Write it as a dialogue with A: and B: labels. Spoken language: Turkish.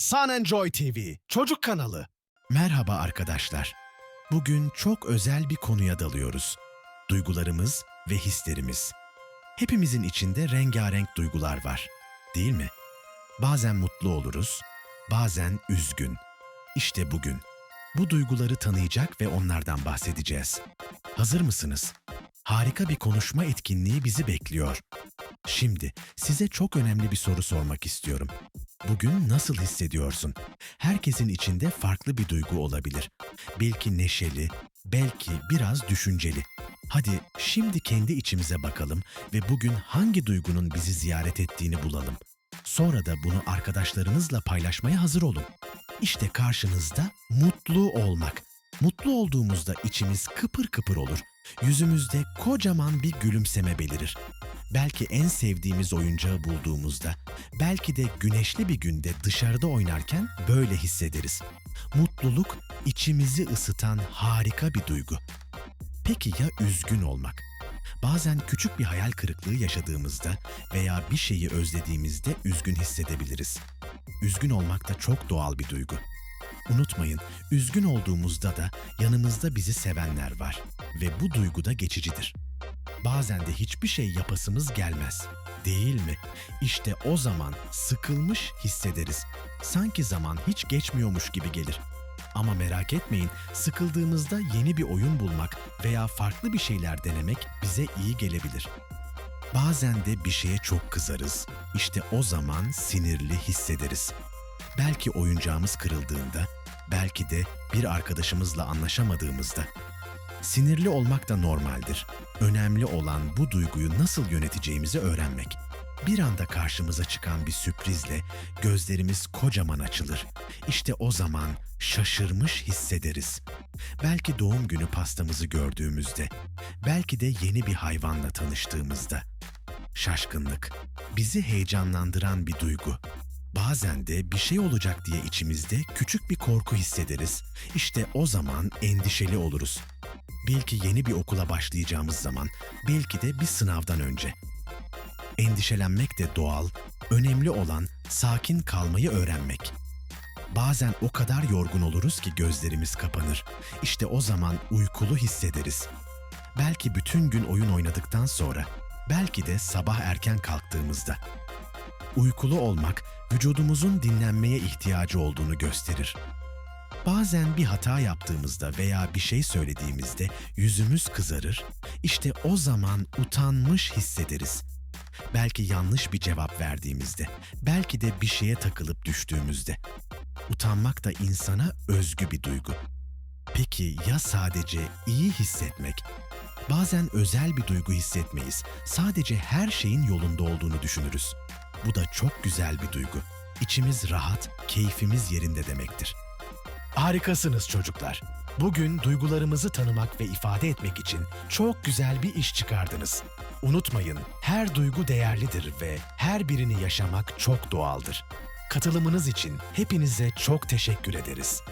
A: Sun Enjoy TV, çocuk kanalı. Merhaba arkadaşlar. Bugün çok özel bir konuya dalıyoruz. Duygularımız ve hislerimiz. Hepimizin içinde rengarenk duygular var, değil mi? Bazen mutlu oluruz, bazen üzgün. İşte bugün bu duyguları tanıyacak ve onlardan bahsedeceğiz. Hazır mısınız? Harika bir konuşma etkinliği bizi bekliyor. Şimdi size çok önemli bir soru sormak istiyorum. Bugün nasıl hissediyorsun? Herkesin içinde farklı bir duygu olabilir. Belki neşeli, belki biraz düşünceli. Hadi şimdi kendi içimize bakalım ve bugün hangi duygunun bizi ziyaret ettiğini bulalım. Sonra da bunu arkadaşlarınızla paylaşmaya hazır olun. İşte karşınızda mutlu olmak. Mutlu olduğumuzda içimiz kıpır kıpır olur. Yüzümüzde kocaman bir gülümseme belirir. Belki en sevdiğimiz oyuncağı bulduğumuzda, belki de güneşli bir günde dışarıda oynarken böyle hissederiz. Mutluluk içimizi ısıtan harika bir duygu. Peki ya üzgün olmak? Bazen küçük bir hayal kırıklığı yaşadığımızda veya bir şeyi özlediğimizde üzgün hissedebiliriz. Üzgün olmak da çok doğal bir duygu. Unutmayın, üzgün olduğumuzda da yanımızda bizi sevenler var ve bu duygu da geçicidir. Bazen de hiçbir şey yapasımız gelmez. Değil mi? İşte o zaman sıkılmış hissederiz. Sanki zaman hiç geçmiyormuş gibi gelir. Ama merak etmeyin, sıkıldığımızda yeni bir oyun bulmak veya farklı bir şeyler denemek bize iyi gelebilir. Bazen de bir şeye çok kızarız. İşte o zaman sinirli hissederiz. Belki oyuncağımız kırıldığında, belki de bir arkadaşımızla anlaşamadığımızda. Sinirli olmak da normaldir. Önemli olan bu duyguyu nasıl yöneteceğimizi öğrenmek. Bir anda karşımıza çıkan bir sürprizle gözlerimiz kocaman açılır. İşte o zaman şaşırmış hissederiz. Belki doğum günü pastamızı gördüğümüzde, belki de yeni bir hayvanla tanıştığımızda. Şaşkınlık, bizi heyecanlandıran bir duygu. Bazen de bir şey olacak diye içimizde küçük bir korku hissederiz. İşte o zaman endişeli oluruz. Belki yeni bir okula başlayacağımız zaman, belki de bir sınavdan önce. Endişelenmek de doğal, önemli olan sakin kalmayı öğrenmek. Bazen o kadar yorgun oluruz ki gözlerimiz kapanır. İşte o zaman uykulu hissederiz. Belki bütün gün oyun oynadıktan sonra, belki de sabah erken kalktığımızda. Uykulu olmak vücudumuzun dinlenmeye ihtiyacı olduğunu gösterir. Bazen bir hata yaptığımızda veya bir şey söylediğimizde yüzümüz kızarır. İşte o zaman utanmış hissederiz. Belki yanlış bir cevap verdiğimizde, belki de bir şeye takılıp düştüğümüzde. Utanmak da insana özgü bir duygu. Peki ya sadece iyi hissetmek? Bazen özel bir duygu hissetmeyiz. Sadece her şeyin yolunda olduğunu düşünürüz. Bu da çok güzel bir duygu. İçimiz rahat, keyfimiz yerinde demektir. Harikasınız çocuklar. Bugün duygularımızı tanımak ve ifade etmek için çok güzel bir iş çıkardınız. Unutmayın, her duygu değerlidir ve her birini yaşamak çok doğaldır. Katılımınız için hepinize çok teşekkür ederiz.